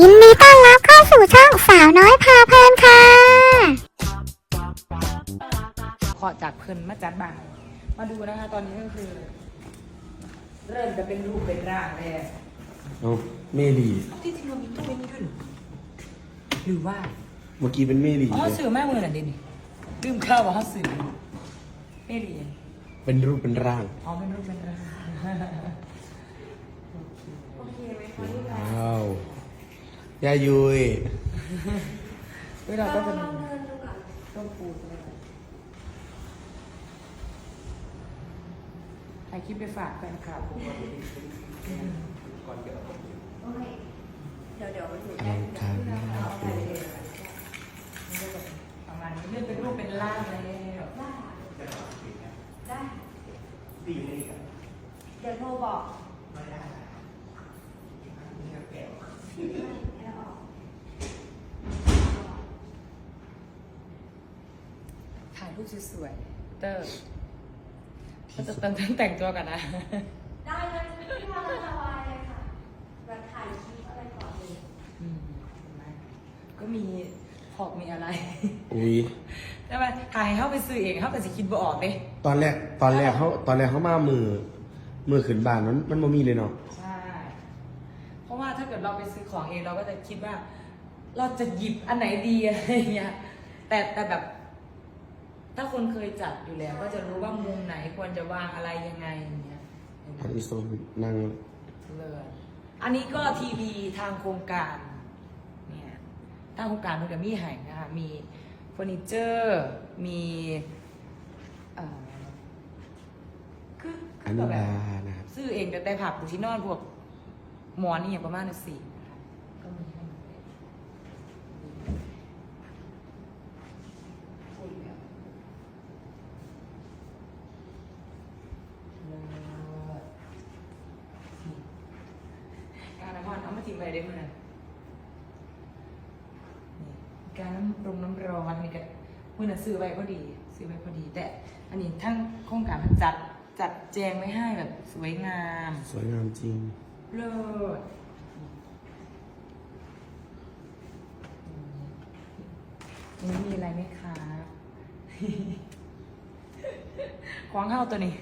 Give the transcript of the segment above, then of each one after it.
ยินดีต้อนรับเข้าสู่ช่องสาวน้อยพาเพลินค่ะ ขอจากเพิ่นมาจัดบางมาดูนะคะ ตอนนี้ก็คือ เริ่มจะเป็นรูปเป็นร่างแล้วเอาเมลีที่จริงเรามีตู้ไว้นี่ด้วยเหรอหรือว่าเมื่อกี้เป็นเมลีอ๋อสื่อแม่มือน่ะเดนี่ลืมข้าวว่าเขาสื่อไม่ดีเป็นรูปเป็นร่างอ๋อเป็นรูปเป็นร่าง ว้าว ยายุยเวลาก็จะมีต้มปูอะไรแบบถ่ายคลิปไปฝากแฟนคลับอลังการมากเลยประมาณนี้เลื่อนเป็นรูปเป็นร่างแล้วเดี๋ยวโทรบอก ถ่ายรูปสวยๆเตอร์เราจะแต่งแต่งตัวกันนะ ได้เลยพี่พาสบายเลยค่ะแบบถ่ายคลิปอะไรก่อนเลยอืมเห็นไหมก็มีหอกมีอะไรอุ้ยใช่ไหมถ่ายเข้าไปซื้อเองเข้าไปสิคิดบ่ออกเลยตอนแรกตอนแรกเขาตอนแรกเขามามือ มือขึ้นบานมันมันบ่มีเลยเนาะใช่ เพราะว่าถ้าเกิดเราไปซื้อของเองเราก็จะคิดว่า เราจะหยิบอันไหนดีอะไรอย่างเงี้ยแต่แต่แบบ ถ้าคนเคยจัดอยู่แล้ว ก็จะรู้ว่ามุมไหนควรจะวางอะไรยังไงอย่างเงี้ยอันนี้โซนนั่งเลยอันนี้ก็ทีวีทางโครงการเนี่ยทางโครงการมันจะมีให้นะคะมีเฟอร์นิเจอร์มีเอ่อคืออคือนุแบบดานะครับซื้อเองแต่แต่ผักปูที่นอนพวกหมอนนี่อย่างประมาณนั้นสี่ก็มีให้หมดเลยพูดแล้วเลิศ การน้ำมันเอามาทิ้งไปได้เมื่อไหร่นี่ การน้ำปรุงน้ำร้อนนี่ก็เมื่อน่ะซื้อไว้พอดีซื้อไว้พอดี แต่อันนี้ทั้งโครงการมันจัดจัดแจงไว้ให้แบบสวยงามสวยงามจริง เลิศนี่มีอะไรไหมคะของเข้าตัวนี้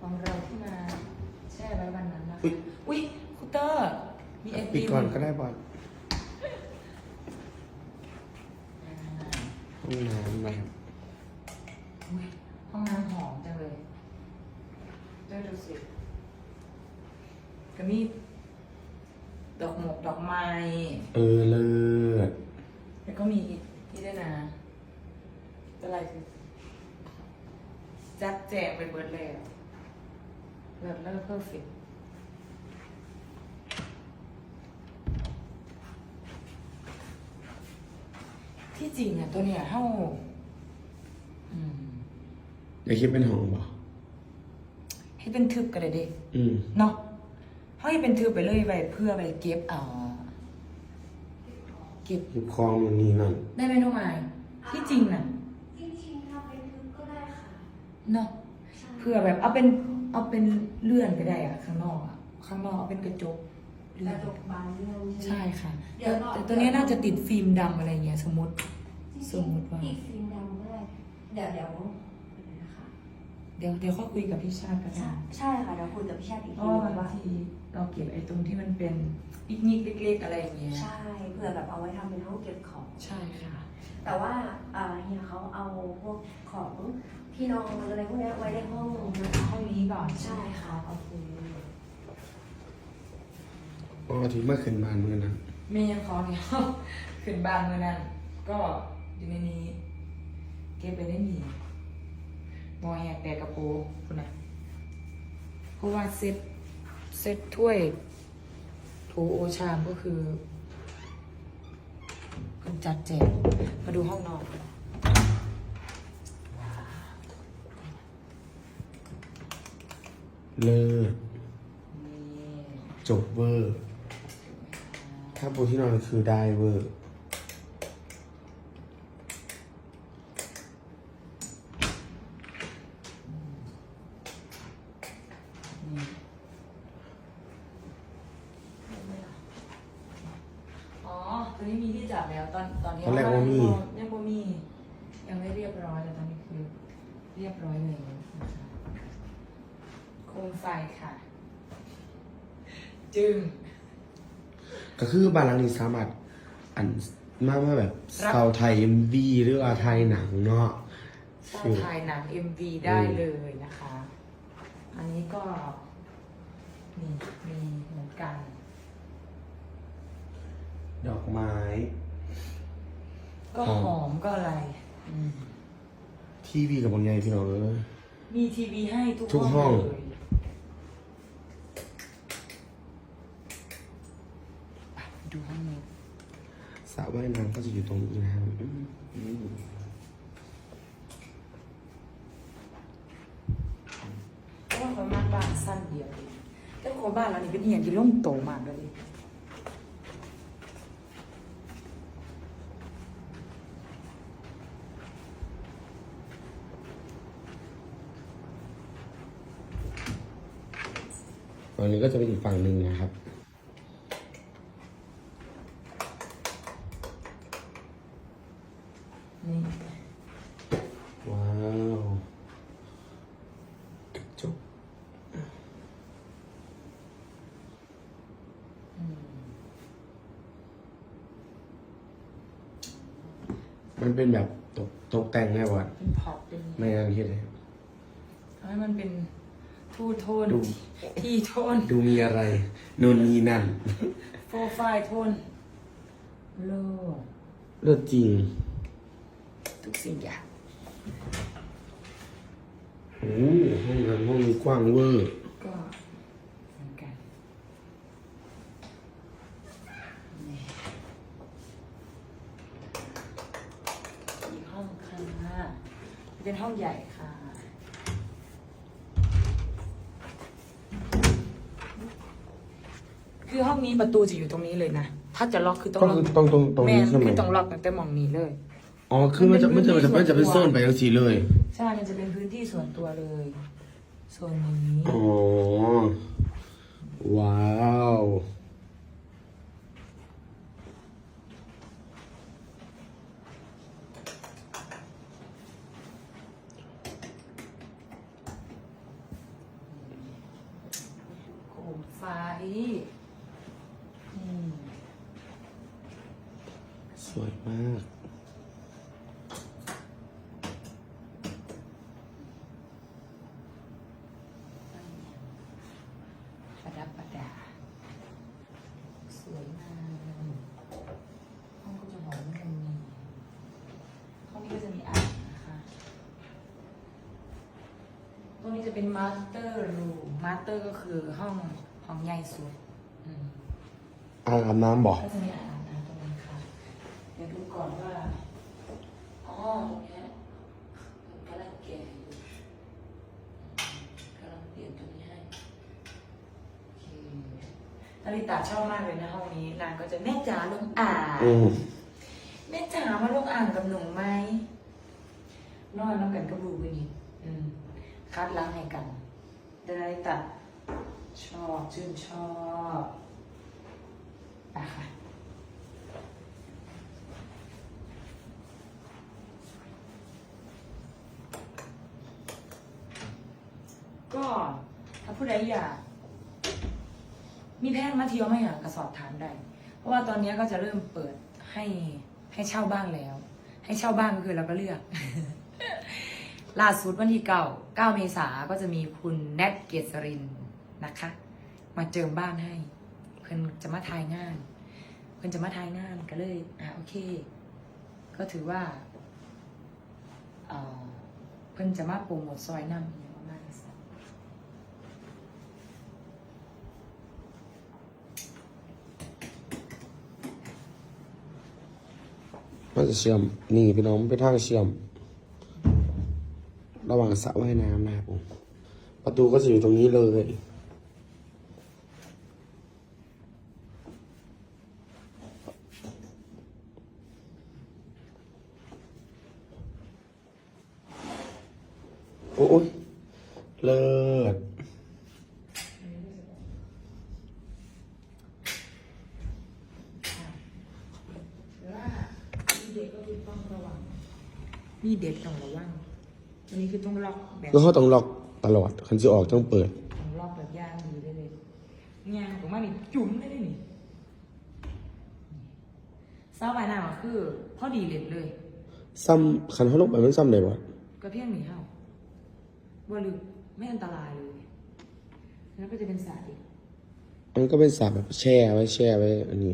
ของเราที่มาแช่ไว้วันนั้นนะคะอุ๊ย อุ้ยคุณเตอร์ มีไอปิติดมก่อนก็ได้บอล อ่า ห้องน้ำนะครับอุ๊ยห้องน้ำหอมจังเลยเจ้าดูสิก็มีดอกหมกดอกไม้ เออเลิศแล้วก็มีอีกที่ด้วยนะอะไรคือจัดแจกไปเบิร์ดเลยอะเลิศเลิศเพอร์เฟก ที่จริงอะตัวเนี้ยเท่าอืมอย่าคิดเป็นห้องบ่ให้เป็นทึบกันเลยเด็อืมเนาะให้เป็นทึบไปเลยไปเพื่อไปเก็บเอาเก็บหยิบคลองอย่างนี้นั่น ได้ไหมน้องไม้ที่จริงน่ะจริงๆทำเป็นคลิปก็ได้ค่ะเนาะเพื่อแบบเอาเป็นเอาเป็นเลื่อนก็ได้อะข้างนอกอะข้างนอกเอาเป็นกระจกเลื่กอระนจกบานเรื่อง ใช่ค่ะเดี๋ยวรอแต่ตัวเนี้ยน่าจะติดฟิล์มดำอะไรเงี้ยสมมติ สมมุติว่าติดฟิล์มดำก็ได้เดี๋ยวเดี๋ยวเดี๋ยวนะคะเดี๋ยวเดี๋ยวเขาคุยกับพี่ชาติก็ใช่ได้ใช่ค่ะเดี๋ยวคุยกับพี่ชาติอีกเพทีราะว่านึงบางว่า ทีเราเก็บไอ้ตรงที่มันเป็นปิกนิกเล็กๆอะไรอย่างเงี้ยใช่เผื่อแบบเอาไว้ทำเป็นห้องเก็บของ ใช่ค่ะ แต่ว่าอ่าเฮียเขาเอาพวกของที่นอนอะไรพวกเนี้ยไว้ในห้องนะคะห้องนี้ก่อนใช่ค่ะโอเคปกติเมื่อขึ้นบานมือนั้น เมียขอเนี่ย ขึ้นบ้านเมื่อนั้นก็ อยู่ในนี้ เก็บไปได้หนีมอแหกแดกกระโปรงคุณน่ะเพราะว่าเซ็ตเซ็ตถ้วยถูโอชามก็คือคุณจัดแจกมาดูห้องนอนเลิศนี่จบเวอร์ ถ้าปูที่นอนคือได้เวอร์ อนนี้มีที่จับแล้วตอนตอนนี้ตอนแรกว่ามี ยังบ่มี ยังไม่เรียบร้อยแต่ตอนนี้คือเรียบร้อยเลยนะคะโคมไฟค่ะ จึง ก็คือบ้านหลังนี้สามารถอันมากว่าแบบรับเซาไทยเอ็มวีหรือว่าไทยหนังเนาะ สร้างถ่ายหนัง MV ได้เลยนะคะ อันนี้ก็มีมีเหมือนกัน ดอกไม้ ก็หอมก็อะไรอืมทีวีกับบางไงพี่น้องเอ้ยมีทีวีให้ทุกทุกห้อง เลยไปดูห้องนี้สระว่ายน้ำก็จะอยู่ตรงนี้นะครับอืมอืมเพราะว่าเขามากบ้านสั้นเดียวเองแต่คนบ้านเรานี่เป็นเหียนที่ล่มโตมากเลย ฝั่งนี้ก็จะเป็นอีกฝั่งหนึ่งนะครับ นี่ว้าวกระจกอืมมันเป็นแบบตกตกแต่งแน่วัดเป็นพอปเป็นในงานคิดเลย ทำให้มันเป็น ทูโทน ดู ที่โทนดูมีอะไรนู่นนี่นั่นโปรไฟล์โทน โลกเลือดจริงทุกสิ่งอย่าง โอ้ห้องนั้นห้องนี้กว้างเวอร์ ก็เหมือนกันนี่อีกห้องค่ะเป็นห้องใหญ่ค่ะ คือห้องนี้ ประตูจะอยู่ตรงนี้เลยนะ ถ้าจะล็อกคือต้องก็ล็อกคือตรงตรงตรงแม่นี้นใช่ไหมคือต้องล็อกตั้งแต่หมองนี้เลย อ๋อคือมันจะมัมันนเป็จะนมันจะพื้นที่มันจะเป็นส่โซวนนตัวไปยังสีเลยใช่ มันจะเป็นพื้นที่ส่วนตัวเลยโซนนี้ อ๋อว้าวโคมไฟอืม สวยมาก ประดับประดา สวยงามห้องก็จะหอมกันมีห้องนี้ก็จะมีอ่างนะคะ ตรงนี้จะเป็นมาสเตอร์รูมมาสเตอร์ก็คือห้องห้องใหญ่สุด อืมอ่างอาบน้ำบอกก็จะมีอ่างอาบน้ำตรงนี้ค่ะเดี๋ยวดู ก่อนว่า อ๋อตรงเนี้ยกำลังแก่อยู่กำลังเปลี่ยนตรงนี้ให้โอเคนาริตาชอบมากเลยนะห้องนี้ นางก็จะแม่จ๋าลงอ่างอืมแม่จ๋ามาลงอ่างกับหนูไหมนอนน้ำกันกับลูกไปนี่อืมคัดล้างให้กันแต่นาริตาชอบชื่นชอบไปค่ะ ถ้าผู้ใดอยากมีแพทย์มาเที่ยวไหมอะก็สอบถามได้ เพราะว่าตอนนี้ก็จะเริ่มเปิดให้ให้เช่าบ้างแล้ว ให้เช่าบ้างก็คือเราก็เลือก ล่าสุดวันที่เก้าเก้าเมษาก็จะมีคุณแนทเกษรินนะคะ มาเจิมบ้านให้ เพิ่อนจะมาทายงาน เพิ่อนจะมาทายงานก็เลย อะโอเค ก็ถือว่าเอ่อเพิ่นจะมาโปรโมทซอยน้ำอย่างประมาณนี้ มันจะเชื่อมนี่พี่น้องเป็นทางเชื่อม ระหว่างสระว่ายน้ำนะครับผมประตูก็จะอยู่ตรงนี้เลยโอ้ยเลิศ ก็คือต้องระวังมีเด็ดต้องระวังอันนี้คือต้องล็อกแบบแล้วเขาต้องล็อกตลอดคันจะออกต้องเปิด ต้องล็อกแบบย่างดีได้เลยงานของมันนี่จุ๋มได้เลยนี่เศร้าใบหน้าก็คือพอดีเล็ดเลยซ้ำคันเขาลงไปมันซ้ำได้บ่ก็เพียงหนีเห่าบ่ลึกไม่อันตรายเลย แล้วก็จะเป็นสายอีกมันก็เป็นสาบแบบแช่ไว้แช่ไว้อันนี้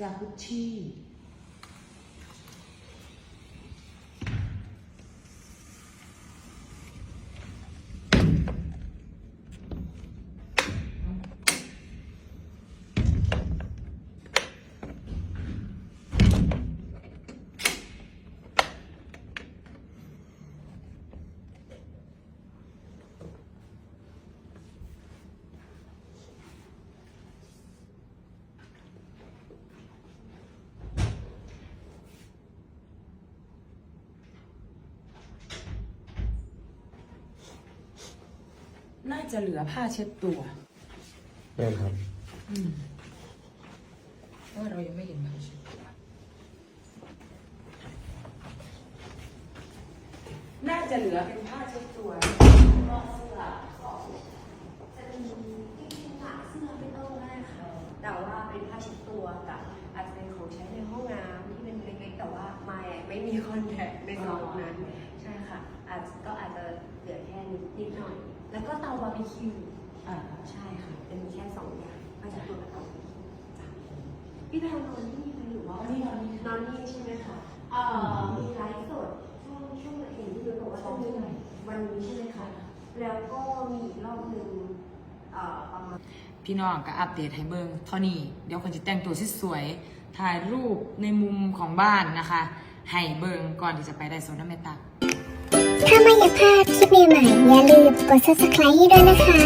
จากุชชี่ น่าจะเหลือผ้าเช็ดตัวแม่นครับ อืมเพราะว่าเรายังไม่เห็นผ้าเช็ดตัวน่าจะเหลือเป็นผ้าเช็ดตัวจะมีที่ชิ้นหลักเสื้อไม่ต้องได้ค่ะแต่ว่าเป็นผ้าเช็ดตัวกับอาจจะเป็นของใช้ในห้องน้ำที่เป็นเล็กๆแต่ว่าไม่ไม่มีคอนแทคในซองนั้น ใช่ค่ะอาจก็อาจจะเหลือแค่นิดนิดหน่อย แล้วก็เตาบาร์บีคิวอ่าใช่ค่ะจะมีแค่สองอย่างผ้าเช็ดตัวกับเตาบาร์บีคิวจ้ะพี่แพรนอนที่นี่ไหมหรือว่านี่นอนนี่นอนนี่ใช่ไหมคะเอ่อมีไลฟ์สดช่วงช่วงเห็นที่ดูบอกว่าจะมีวันนี้ใช่ไหมคะแล้วก็มีอีกรอบหนึ่งเอ่อประมาณพี่น้องก็อัปเดตให้เบิ่งเท่านี้เดี๋ยวคนจะแต่งตัวสวยๆถ่ายรูปในมุมของบ้านนะคะ ให้เบิ่งก่อนที่จะไปได้โซนน้ำเมตตา ถ้าไม่อยากพลาดคลิปใหม่ๆอย่าลืมกด subscribe ให้ด้วยนะคะ